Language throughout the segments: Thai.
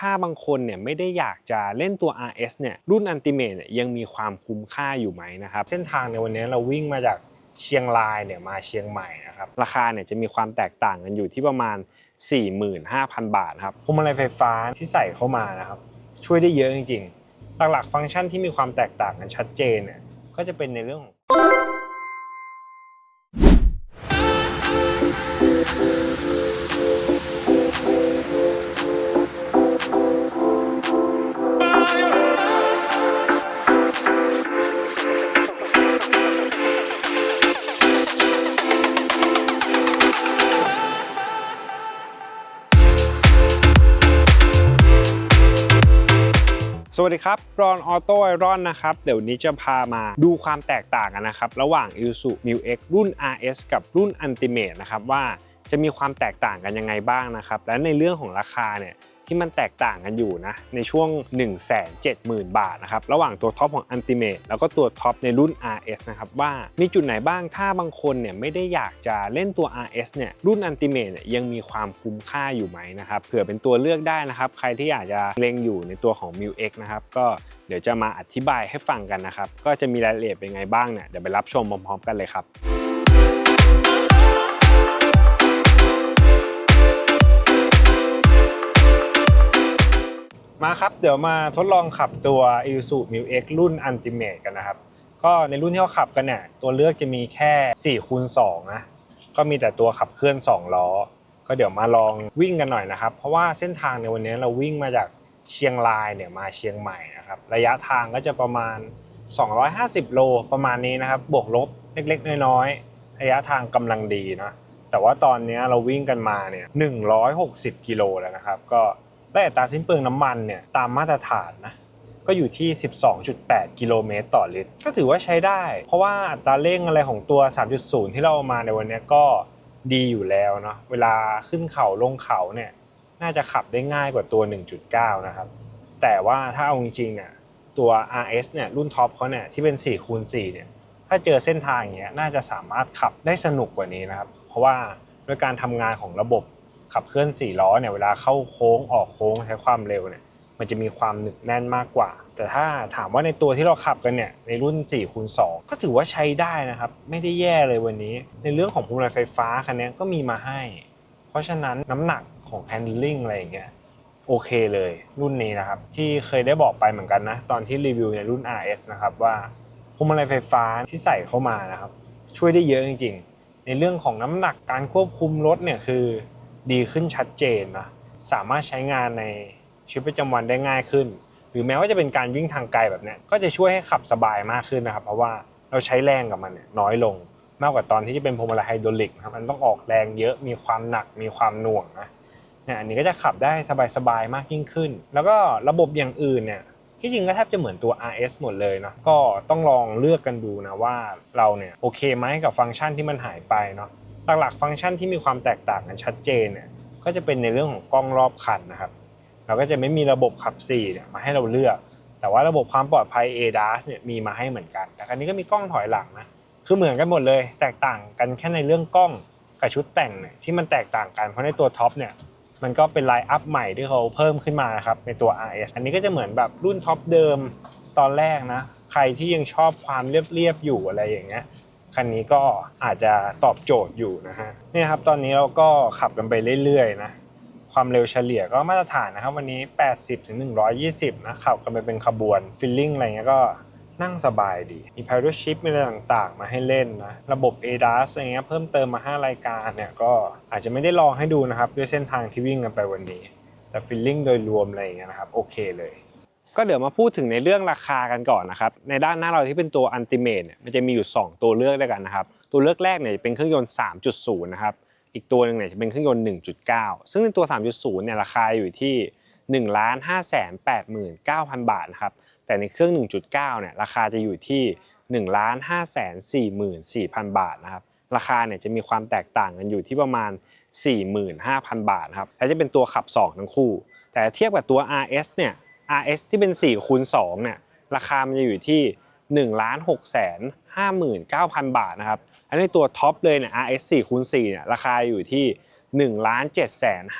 ถ้าบางคนเนี่ยไม่ได้อยากจะเล่นตัว RS เนี่ยรุ่น Ultimate เนี่ยยังมีความคุ้มค่าอยู่ไหมนะครับ เส้นทางในวันนี้เราวิ่งมาจากเชียงรายเนี่ยมาเชียงใหม่นะครับราคาเนี่ยจะมีความแตกต่างกันอยู่ที่ประมาณ 45,000 บาทครับพวงมาลัยไฟฟ้าที่ใส่เข้ามานะครับช่วยได้เยอะจริงๆ หลักๆ ฟังก์ชันที่มีความแตกต่างกันชัดเจนเนี่ยก็จะเป็นในเรื่องของ สวัสดีครับรอนออโต้ไอรอนนะครับ เดี๋ยวนี้จะพามาดูความแตกต่างกันนะครับ ระหว่าง i s u m i x รุ่น RS กับรุ่น Ultimate นะครับ ว่าจะมีความแตกต่างกันยังไงบ้างนะครับ และในเรื่องของราคาเนี่ย ที่มันแตกต่างกันอยู่นะในช่วง 170,000 บาทนะครับระหว่างตัวท็อปของ Ultimate แล้วก็ตัวท็อปในรุ่น RS นะครับว่ามีจุดไหนบ้างถ้าบางคนเนี่ยไม่ได้อยากจะเล่นตัว RS เนี่ยรุ่น Ultimate เนี่ยยังมีความคุ้มค่าอยู่ไหมนะครับเผื่อเป็นตัวเลือกได้นะครับใครที่อยากจะเล็งอยู่ในตัวของ m u X นะครับก็เดี๋ยวจะมาอธิบายให้ฟังกันนะครับก็จะมีรายละเอียดเป็นไงบ้างเนี่ยเดี๋ยวไปรับชมพร้อมๆกันเลยครับ มาครับ เดี๋ยวมาทดลองขับตัว Isuzu Mu X รุ่น Ultimate กันนะครับ ก็ในรุ่นที่เราขับกันเนี่ยตัวเลือกจะมีแค่4คูณ2นะก็มีแต่ตัวขับเคลื่อน 2 ล้อ ก็เดี๋ยวมาลองวิ่งกันหน่อยนะครับ เพราะว่าเส้นทางในวันนี้เราวิ่งมาจากเชียงรายเนี่ยมาเชียงใหม่นะครับ ระยะทางก็จะประมาณ 250 โลประมาณนี้นะครับ บวกลบเล็กๆ น้อยๆระยะทางกำลังดีนะแต่ว่าตอนนี้เราวิ่งกันมาเนี่ย160 กิโลแล้วนะครับ ก็ ได้อัตราสิ้นเปลืองน้ำมันเนี่ยตามมาตรฐานนะก็อยู่ที่ 12.8 กิโลเมตรต่อลิตร ก็ถือว่าใช้ได้ เพราะว่าอัตราเร่งอะไรของตัว 3.0 ที่เราเอามาในวันนี้ก็ดีอยู่แล้วเนาะเวลาขึ้นเขาลงเขาเนี่ยน่าจะขับได้ง่ายกว่าตัว 1.9 นะครับ แต่ว่าถ้าเอาจริงๆเนี่ยตัว RS เนี่ยรุ่นท็อปเขาเนี่ยที่เป็น4คูณ4เนี่ยถ้าเจอเส้นทางอย่างเงี้ยน่าจะสามารถขับได้สนุกกว่านี้นะครับ เพราะว่าด้วยการทำงานของระบบ ขับเคลื่อน4ล้อเนี่ยเวลาเข้าโค้งออกโค้งใช้ความเร็วเนี่ยมันจะมีความหนึบแน่นมากกว่า แต่ถ้าถามว่าในตัวที่เราขับกันเนี่ยในรุ่น4คูณ2ก็ถือว่าใช้ได้นะครับ ไม่ได้แย่เลยวันนี้ ในเรื่องของพวงมาลัยไฟฟ้าคันนี้ก็มีมาให้ เพราะฉะนั้นน้ำหนักของ handling อะไรอย่างเงี้ยโอเคเลยรุ่นนี้นะครับ ที่เคยได้บอกไปเหมือนกันนะ ตอนที่รีวิวในรุ่น RS นะครับว่าพวงมาลัยไฟฟ้าที่ใส่เข้ามานะครับ ช่วยได้เยอะจริง ๆ ในเรื่องของน้ำหนักการควบคุมรถเนี่ยคือ ดีขึ้นชัดเจนนะสามารถใช้งานในชีวิตประจำวันได้ง่ายขึ้น หรือแม้ว่าจะเป็นการวิ่งทางไกลแบบนี้ก็จะช่วยให้ขับสบายมากขึ้นนะครับ เพราะว่าเราใช้แรงกับมันเนี่ยน้อยลง มากกว่าตอนที่จะเป็นพวงมาลัยไฮดรอลิกครับมันต้องออกแรงเยอะมีความหนักมีความหน่วงนะเนี่ยอันนี้ก็จะขับได้สบายๆมากยิ่งขึ้น แล้วก็ระบบอย่างอื่นเนี่ยที่จริงก็แทบจะเหมือนตัว RS หมดเลยนะ ก็ต้องลองเลือกกันดูนะว่าเราเนี่ยโอเคไหมกับฟังก์ชันที่มันหายไปเนาะ หลักๆ ฟังก์ชันที่มีความแตกต่างกันชัดเจนเนี่ยก็จะเป็นในเรื่องของกล้องรอบคันนะครับเราก็จะไม่มีระบบขับ4เนี่ยมาให้เราเลือก แต่ว่าระบบความปลอดภัย ADAS เนี่ยมีมาให้เหมือนกัน แต่ครั้นี้ก็มีกล้องถอยหลังนะคือเหมือนกันหมดเลย แตกต่างกันแค่ในเรื่องกล้องกับชุดแต่งเนี่ยที่มันแตกต่างกันเพราะในตัวท็อปเนี่ยมันก็เป็นไลน์อัพใหม่ที่เขาเพิ่มขึ้นมานะครับในตัว RS อันนี้ก็จะเหมือนแบบรุ่นท็อปเดิมตอนแรกนะ ใครที่ยังชอบความเรียบๆอยู่อะไรอย่างเงี้ย คันนี้ก็อาจจะตอบโจทย์อยู่นะฮะนี่ครับตอนนี้เราก็ขับกันไปเรื่อยๆนะความเร็วเฉลี่ยก็มาตรฐานนะครับ วันนี้ 80ถึง120 นะขับกันไปเป็นขบวนฟิลลิ่งอะไรเงี้ยก็นั่งสบายดี มี Paddle Shift มีอะไรต่างๆ มาให้เล่นนะ ระบบ ADAS อะไรเงี้ยเพิ่มเติมมา 5 รายการเนี่ยก็อาจจะไม่ได้ลองให้ดูนะครับ ด้วยเส้นทางที่วิ่งกันไปวันนี้ แต่ฟิลลิ่งโดยรวมอะไรเงี้ยนะครับ โอเคเลย ก็เดี๋ยวมาพูดถึงในเรื่องราคากันก่อนนะครับในด้านหน้าเราที่เป็นตัว Ultimate เนี่ยมันจะมีอยู่ 2 ตัวเลือกด้วยกันนะครับตัวเลือกแรกเนี่ยจะเป็นเครื่องยนต์ 3.0 นะครับอีกตัวหนึ่งเนี่ยจะเป็นเครื่องยนต์ 1.9 ซึ่งในตัว 3.0 เนี่ยราคาอยู่ที่ 1 5 8 9 0 0 0 บาทนะครับแต่ในเครื่อง 1.9 เนี่ยราคาจะอยู่ที่ 1 5 4 4 0 0 0 บาทนะครับราคาเนี่ยจะมีความแตกต่างกันอยู่ที่ประมาณ 45,000 บาทนะครับและจะเป็นตัวขับ 2 ทั้งคู่ แต่เทียบกับตัว RS เนี่ย RS ที่เป็น4คูณ2เนี่ยราคามันจะอยู่ที่ 1 6 5 9 0 0 0 บาทนะครับอันนี้ตัวท็อปเลยเนี่ย RS 4คูณ4เนี่ยราคาอยู่ที่ 1 7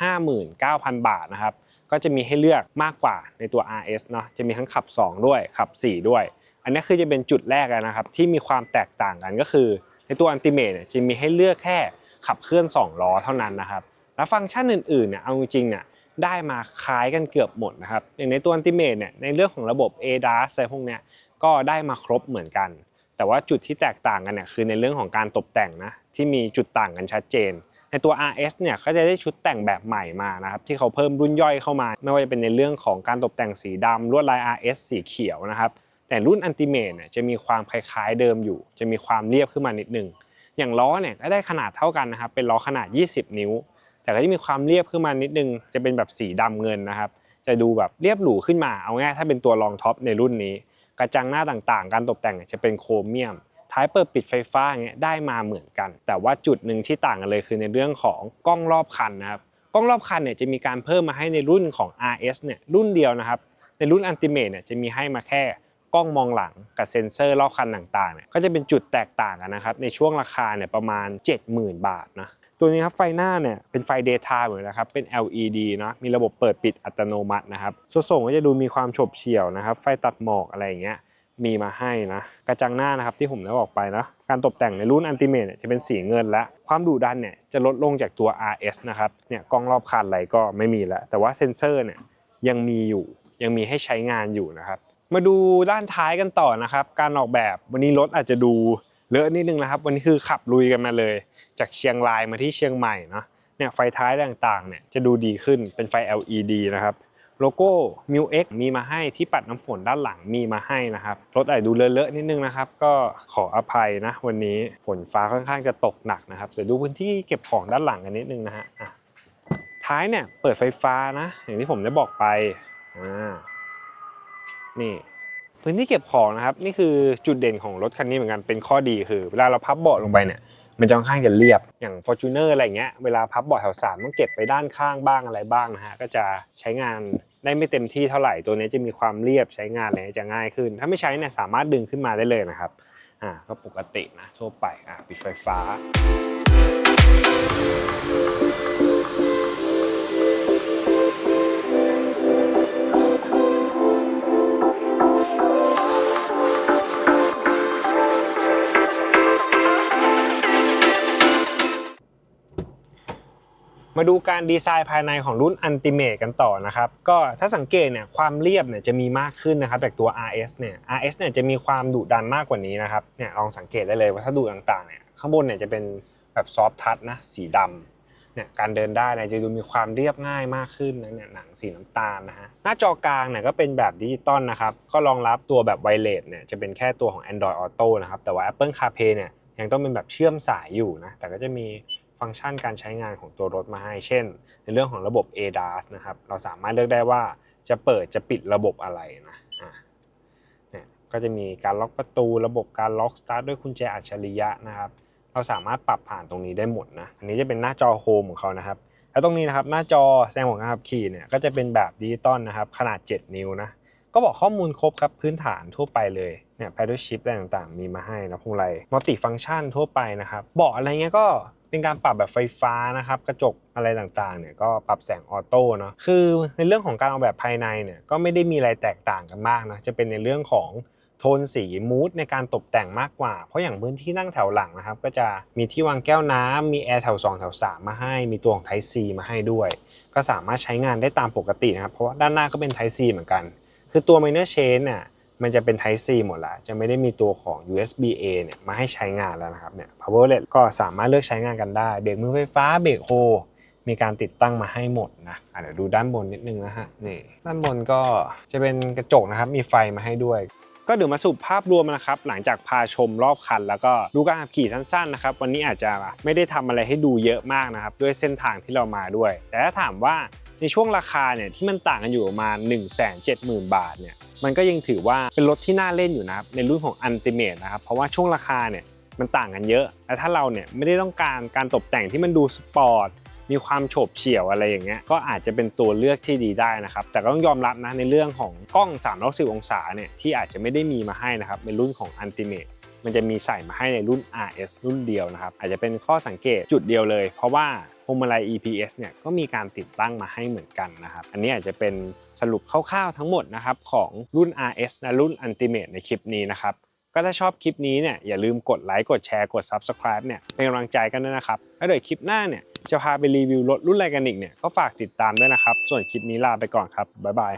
5 9 0 0 0 บาทนะครับก็จะมีให้เลือกมากกว่าในตัว RS เนาะจะมีทั้งขับ 2 ด้วยขับ 4 ด้วย อันนี้คือจะเป็นจุดแรกนะครับที่มีความแตกต่างกันก็คือ ในตัว Ultimate เนี่ยจะมีให้เลือกแค่ขับเคลื่อน 2 ล้อเท่านั้นนะครับ แล้วฟังก์ชันอื่นๆเนี่ยเอาจริงๆเนี่ย ได้มาคล้ายกันเกือบหมดนะครับอย่างในตัว Ultimate เนี่ยในเรื่องของระบบ ADAS อะไรพวกเนี้ยก็ได้มาครบเหมือนกัน แต่ว่าจุดที่แตกต่างกันเนี่ยคือในเรื่องของการตกแต่งนะที่มีจุดต่างกันชัดเจน ในตัว RS เนี่ยก็จะได้ชุดแต่งแบบใหม่มานะครับที่เขาเพิ่มรุ่นย่อยเข้ามา ไม่ว่าจะเป็นในเรื่องของการตกแต่งสีดำลวดลาย RS สีเขียวนะครับแต่รุ่น Ultimate เนี่ยจะมีความคล้ายๆเดิมอยู่ จะมีความเรียบขึ้นมานิดนึงอย่างล้อเนี่ยก็ได้ขนาดเท่ากันนะครับเป็นล้อขนาด 20 นิ้ว แต่ก็จะมีความเรียบขึ้นมานิดนึง จะเป็นแบบสีดำเงินนะครับ จะดูแบบเรียบหรูขึ้นมา เอาง่ายถ้าเป็นตัวรองท็อปในรุ่นนี้ กระจังหน้าต่างๆ การตกแต่งจะเป็นโครเมียม ท้ายเปิดปิดไฟฟ้าเงี้ยได้มาเหมือนกัน แต่ว่าจุดหนึ่งที่ต่างกันเลยคือในเรื่องของกล้องรอบคันนะครับ กล้องรอบคันเนี่ยจะมีการเพิ่มมาให้ในรุ่นของ RS เนี่ยรุ่นเดียวนะครับ ในรุ่น Ultimate เนี่ยจะมีให้มาแค่กล้องมองหลังกับเซ็นเซอร์รอบคันต่างๆเนี่ยก็จะเป็นจุดแตกต่างกันนะครับในช่วงราคาเนี่ยประมาณ 70,000 บาทนะ ตัวนี้ครับไฟหน้าเนี่ยเป็นไฟ daytime เหมือนนะครับเป็น LED เนะมีระบบเปิดปิดอัตโนมัตินะครับส่วนส่งก็จะดูมีความฉบเฉี่ยวนะครับ ไฟตัดหมอกอะไรอย่างเงี้ยมีมาให้นะกระจังหน้านะครับที่ผมได้บอกไปนะการตกแต่งในรุ่น Ultimate เนี่ยจะเป็นสีเงินและความดุดันเนี่ยจะลดลงจากตัว RS นะครับเนี่ยกล้องรอบคันอะไรก็ไม่มีแล้ว แต่ว่าเซ็นเซอร์เนี่ยยังมีอยู่ยังมีให้ใช้งานอยู่นะครับมาดูด้านท้ายกันต่อนะครับ การออกแบบวันนี้รถอาจจะดู เลอะนิดนึงนะครับ วันนี้คือขับลุยกันมาเลย จากเชียงรายมาที่เชียงใหม่เนาะเนี่ยไฟท้ายต่างๆเนี่ยจะดูดีขึ้นเป็นไฟ LED นะครับโลโก้ m u X มีมาให้ที่ปัดน้ำฝนด้านหลังมีมาให้นะครับ รถอาจดูเลอะๆนิดนึงนะครับ ก็ขออภัยนะวันนี้ฝนฟ้าค่อนข้างจะตกหนักนะครับเดี๋ยวดูพื้นที่เก็บของด้านหลังกันนิดนึงนะฮะอะท้ายเนี่ยเปิดไฟฟ้านะ อย่างที่ผมได้บอกไปอ่านี่ พื้นที่เก็บของนะครับ นี่คือจุดเด่นของรถคันนี้เหมือนกันเป็นข้อดีคือเวลาเราพับเบาะลงไปเนี่ยมันจะค่อนข้างจะเรียบอย่าง f o r t u n e r อะไรเงี้ยเวลาพับเบาะแถวสามต้องเก็บไปด้านข้างบ้างอะไรบ้างนะฮะก็จะใช้งานได้ไม่เต็มที่เท่าไหร่ตัวนี้จะมีความเรียบใช้งานอะไรจะง่ายขึ้น ถ้าไม่ใช้เนี่ยสามารถดึงขึ้นมาได้เลยนะครับอ่าก็ปกตินะทั่วไปอะปิดไฟฟ้า มาดูการดีไซน์ภายในของรุ่น Ultimate กันต่อนะครับ ก็ถ้าสังเกตเนี่ยความเรียบเนี่ยจะมีมากขึ้นนะครับจากตัว RS เนี่ย RS เนี่ยจะมีความดุดันมากกว่านี้นะครับเนี่ยลองสังเกตได้เลยวัสดุต่างๆเนี่ยข้างบนเนี่ยจะเป็นแบบซอฟทัชนะสีดำเนี่ยการเดินได้เนี่ยจะดูมีความเรียบง่ายมากขึ้นนะเนี่ยหนังสีน้ำตาลนะฮะหน้าจอกลางเนี่ยก็เป็นแบบดิจิตอลนะครับก็รองรับตัวแบบไวเลสเนี่ยจะเป็นแค่ตัวของ Android Auto นะครับแต่ว่า Apple CarPlay เนี่ยยังต้องเป็นแบบเชื่อมสายอยู่นะแต่ก็จะมี ฟังก์ชันการใช้งานของตัวรถมาให้ เช่น ในเรื่องของระบบ ADAS นะครับ เราสามารถเลือกได้ว่าจะเปิดจะปิดระบบอะไรนะอะเนี่ยก็จะมีการล็อกประตู ระบบการล็อกสตาร์ทด้วยกุญแจอัจฉริยะนะครับ เราสามารถปรับผ่านตรงนี้ได้หมดนะ อันนี้จะเป็นหน้าจอโฮมของเขานะครับ แล้วตรงนี้นะครับหน้าจอแสดงผลการขับขี่เนี่ยก็จะเป็นแบบดิจิตอลนะครับ ขนาด 7 นิ้วนะ ก็บอกข้อมูลครบครับพื้นฐานทั่วไปเลยเนี่ย paddle shift อะไรต่างๆ มีมาให้นะพวงมาลัยมัลติฟังก์ชันทั่วไปนะครับเบาะอะไรเงี้ยก็ เป็นการปรับแบบไฟฟ้านะครับ กระจกอะไรต่างๆเนี่ยก็ปรับแสงออโต้เนาะคือในเรื่องของการออกแบบภายในเนี่ยก็ไม่ได้มีอะไรแตกต่างกันมากนะจะเป็นในเรื่องของโทนสีมูดในการตกแต่งมากกว่า เพราะอย่างพื้นที่นั่งแถวหลังนะครับ ก็จะมีที่วางแก้วน้ำมีแอร์แถว2แถว3มาให้ มีตัวของ Type C มาให้ด้วย ก็สามารถใช้งานได้ตามปกตินะครับ เพราะว่าด้านหน้าก็เป็น Type C เหมือนกัน คือตัว minor chain เนี่ย มันจะเป็น Type C หมดละจะไม่ได้มีตัวของ USB A เนี่ยมาให้ใช้งานแล้วนะครับเนี่ย powerlet ก็สามารถเลือกใช้งานกันได้เบรกมือไฟฟ้าเบรกโฮมีการติดตั้งมาให้หมดนะอะเดี๋ยวดูด้านบนนิดนึงนะฮะนี่ด้านบนก็จะเป็นกระจกนะครับมีไฟมาให้ด้วยก็เดี๋ยวมาสรุปภาพรวมนะครับ หลังจากพาชมรอบคัน แล้วก็ดูการขับขี่สั้นๆนะครับ วันนี้อาจจะไม่ได้ทำอะไรให้ดูเยอะมากนะครับ ด้วยเส้นทางที่เรามาด้วย แต่ถ้าถามว่า ในช่วงราคาเนี่ยที่มันต่างกันอยู่ประมาณ 1 7 0 0 0 0 บาทเนี่ยมันก็ยังถือว่าเป็นรถที่น่าเล่นอยู่นะครับในรุ่นของ Ultimate นะครับเพราะว่าช่วงราคาเนี่ยมันต่างกันเยอะและถ้าเราเนี่ยไม่ได้ต้องการการตกแต่งที่มันดูสปอร์ตมีความโฉบเฉี่ยวอะไรอย่างเงี้ยก็อาจจะเป็นตัวเลือกที่ดีได้นะครับ แต่ก็ต้องยอมรับนะในเรื่องของกล้อง 360 องศาเนี่ยที่อาจจะไม่ได้มีมาให้นะครับในรุ่นของ Ultimate มันจะมีใส่มาให้ในรุ่น RS รุ่นเดียวนะครับอาจจะเป็นข้อสังเกตจุดเดียวเลย เพราะว่า วงมาลัย EPS เนี่ยก็มีการติดตั้งมาให้เหมือนกันนะครับ อันนี้อาจจะเป็นสรุปคร่าวๆทั้งหมดนะครับของรุ่น RS และรุ่น Ultimate ในคลิปนี้นะครับ ก็ถ้าชอบคลิปนี้เนี่ยอย่าลืมกดไลค์กดแชร์กด Subscribe เนี่ยเป็นกำลังใจกันด้วยนะครับ แล้วเดี๋ยวคลิปหน้าเนี่ยจะพาไปรีวิวรถรุ่นอะไรกันอีกเนี่ยก็ฝากติดตามด้วยนะครับ ส่วนคลิปนี้ลาไปก่อนครับบ๊ายบาย